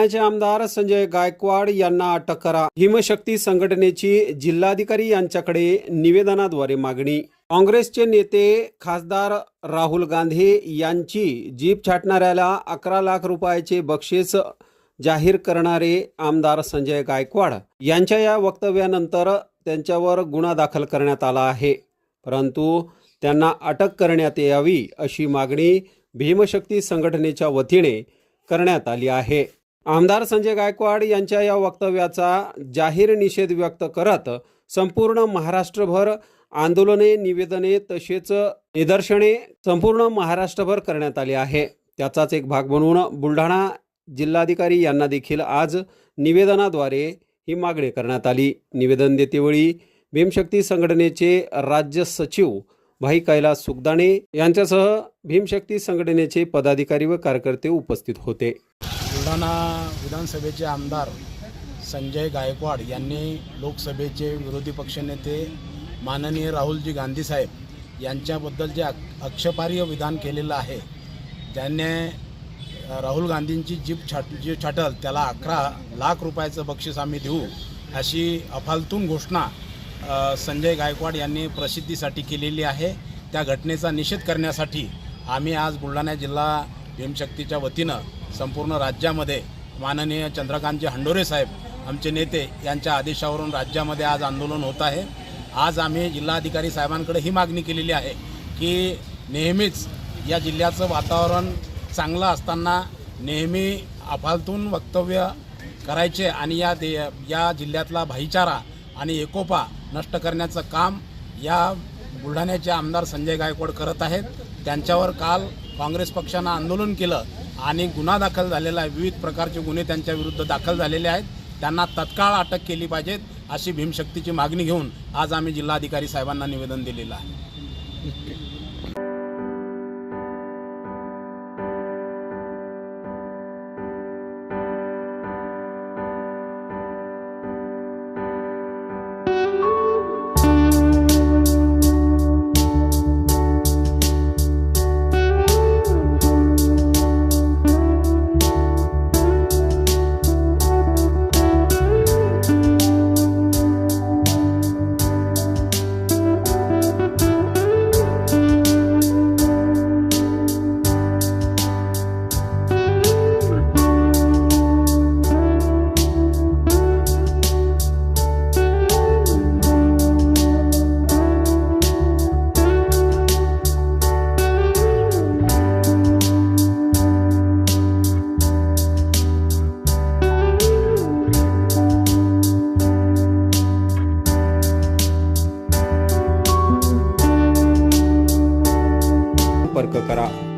ठाण्याचे आमदार संजय गायकवाड यांना अटक करा. हिमशक्ती संघटनेची जिल्हाधिकारी यांच्याकडे निवेदनाद्वारे मागणी. काँग्रेसचे नेते खासदार राहुल गांधी यांची जीप छाटणाऱ्याला अकरा लाख रुपयाचे बक्षीस जाहीर करणारे आमदार संजय गायकवाड यांच्या या वक्तव्यानंतर त्यांच्यावर गुन्हा दाखल करण्यात आला आहे. परंतु त्यांना अटक करण्यात यावी अशी मागणी भीमशक्ती संघटनेच्या वतीने करण्यात आली आहे. आमदार संजय गायकवाड यांच्या या वक्तव्याचा जाहीर निषेध व्यक्त करत संपूर्ण महाराष्ट्रभर आंदोलने निवेदने तसेच निदर्शने संपूर्ण महाराष्ट्रभर करण्यात आली आहे. त्याचाच एक भाग म्हणून बुलढाणा जिल्हाधिकारी यांना देखील आज निवेदनाद्वारे ही मागणी करण्यात आली. निवेदन देतेवेळी भीमशक्ती संघटनेचे राज्य सचिव भाई कैलास सुगदाणे यांच्यासह भीमशक्ती संघटनेचे पदाधिकारी व कार्यकर्ते उपस्थित होते. बुलढाणा विधानसभेचे आमदार संजय गायकवाड यांनी लोकसभेचे विरोधी पक्षनेते माननीय राहुलजी गांधी साहेब यांच्याबद्दल जे अक्षपार्य विधान केलेलं आहे त्याने राहुल गांधींची जीप छाट जी छाटल त्याला अकरा लाख रुपयाचं बक्षीस आम्ही देऊ अशी अफालतून घोषणा संजय गायकवाड यांनी प्रसिद्धीसाठी केलेली आहे. त्या घटनेचा निषेध करण्यासाठी आम्ही आज बुलढाणा जिल्हा भीमशक्तीच्या वतीनं संपूर्ण राज्यामध्ये माननीय चंद्रकांतजी हंडोरे साहेब आमचे नेते यांच्या आदेशावरून राज्यामध्ये आज आंदोलन होत आहे. आज आम्ही जिल्हाधिकारी साहेबांकडे ही मागणी केलेली आहे की नेहमीच या जिल्ह्याचं वातावरण चांगलं असताना नेहमी अफालतून वक्तव्य करायचे आणि या दे या जिल्ह्यातला भाईचारा आणि एकोपा नष्ट करण्याचं काम या बुलढाण्याचे आमदार संजय गायकवाड करत आहेत. त्यांच्यावर काल काँग्रेस पक्षानं आंदोलन केलं. आणि गुन्हा दाखल झालेला आहे. विविध प्रकारचे गुन्हे त्यांच्या विरुद्ध दाखल झालेले आहेत. त्यांना तत्काळ अटक केली पाहिजेत अशी भीमशक्तीची मागणी घेऊन आज आम्ही जिल्हाधिकारी साहेबांना निवेदन दिलेलं आहे. संपर्क करा